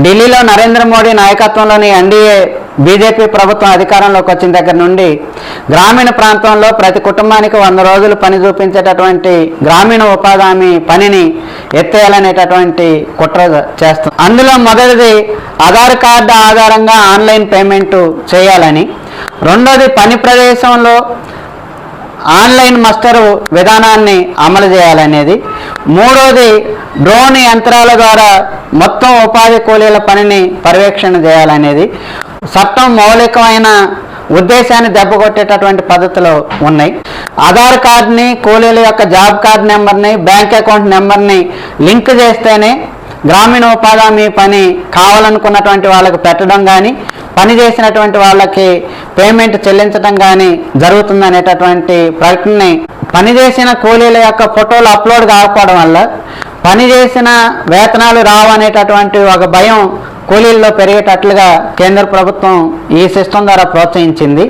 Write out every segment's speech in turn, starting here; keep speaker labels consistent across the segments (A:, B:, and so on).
A: ఢిల్లీలో నరేంద్ర మోడీ నాయకత్వంలోని NDA BJP ప్రభుత్వం అధికారంలోకి వచ్చిన దగ్గర నుండి గ్రామీణ ప్రాంతంలో ప్రతి కుటుంబానికి వంద రోజులు పని చూపించేటటువంటి గ్రామీణ ఉపాధి హామీ పనిని ఎత్తేయాలనేటటువంటి కుట్ర చేస్తుంది అందులో మొదటిది ఆధార్ కార్డు ఆధారంగా ఆన్లైన్ పేమెంట్ చేయాలని. రెండోది పని ప్రదేశంలో ఆన్లైన్ మస్టరు విధానాన్ని అమలు చేయాలనేది. మూడోది డ్రోన్ యంత్రాల ద్వారా మొత్తం ఉపాధి కూలీల పనిని పర్యవేక్షణ చేయాలనేది చట్టం మౌలికమైన ఉద్దేశాన్ని దెబ్బకొట్టేటటువంటి పద్ధతులు ఉన్నాయి. ఆధార్ కార్డుని కూలీల యొక్క జాబ్ కార్డ్ నెంబర్ని బ్యాంక్ అకౌంట్ నెంబర్ని లింక్ చేస్తేనే గ్రామీణ ఉపాధి హామీ పని కావాలనుకున్నటువంటి వాళ్ళకి పెట్టడం కానీ పని చేసినటువంటి వాళ్ళకి పేమెంట్ చెల్లించడం కానీ జరుగుతుంది అనేటటువంటి ప్రకటనని పని చేసిన కూలీల యొక్క ఫోటోలు అప్లోడ్ కాకపోవడం వల్ల పని చేసిన వేతనాలు రావనేటటువంటి ఒక భయం కూలీల్లో పెరిగేటట్లుగా కేంద్ర ప్రభుత్వం ఈ సిస్టమ్ ద్వారా ప్రోత్సహించింది.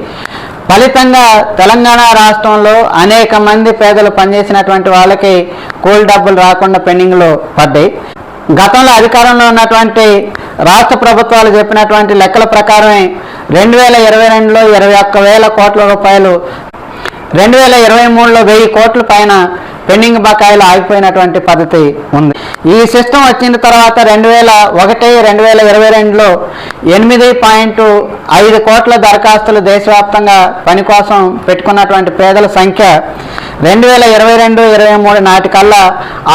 A: ఫలితంగా తెలంగాణ రాష్ట్రంలో అనేక మంది పేదలు పనిచేసినటువంటి వాళ్ళకి కూలి డబ్బులు రాకుండా పెండింగ్లో పడ్డాయి. గతంలో అధికారంలో ఉన్నటువంటి రాష్ట్ర ప్రభుత్వాలు చెప్పినటువంటి లెక్కల ప్రకారమే రెండు వేల ఇరవై రెండులో ఇరవై ఒక్క వేల కోట్ల రూపాయలు రెండు వేల ఇరవై మూడులో వెయ్యి కోట్ల పైన పెండింగ్ బకాయిలు ఆగిపోయినటువంటి పద్ధతి ఉంది. ఈ సిస్టమ్ వచ్చిన తర్వాత రెండు వేల ఒకటి రెండు వేల ఇరవై రెండులో ఎనిమిది పాయింట్ ఐదు కోట్ల దరఖాస్తులు దేశవ్యాప్తంగా పని కోసం పెట్టుకున్నటువంటి పేదల సంఖ్య రెండు వేల ఇరవై రెండు ఇరవై మూడు నాటికల్లా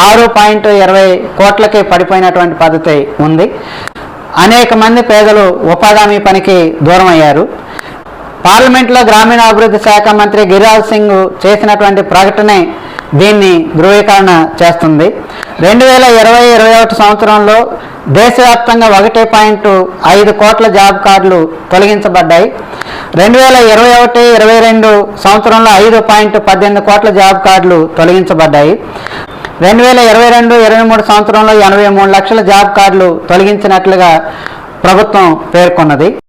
A: ఆరు పాయింట్ ఇరవై కోట్లకి పడిపోయినటువంటి పద్ధతి ఉంది. అనేక మంది పేదలు ఉపాధి పనికి దూరం అయ్యారు పార్లమెంట్లో గ్రామీణాభివృద్ధి శాఖ మంత్రి గిరిరాజ్ సింగ్ చేసినటువంటి ప్రకటనే దీన్ని ధృవీకరణ చేస్తుంది. రెండు వేల ఇరవై ఇరవై ఒకటి సంవత్సరంలో దేశవ్యాప్తంగా ఒకటి పాయింట్ ఐదు కోట్ల జాబ్ కార్డులు తొలగించబడ్డాయి. రెండు వేల ఇరవై ఒకటి ఇరవై రెండు సంవత్సరంలో ఐదు పాయింట్ పద్దెనిమిది కోట్ల జాబ్ కార్డులు తొలగించబడ్డాయి. రెండు వేల ఇరవై రెండు ఇరవై మూడు సంవత్సరంలో ఎనభై మూడు లక్షల జాబ్ కార్డులు తొలగించినట్లుగా ప్రభుత్వం పేర్కొన్నది.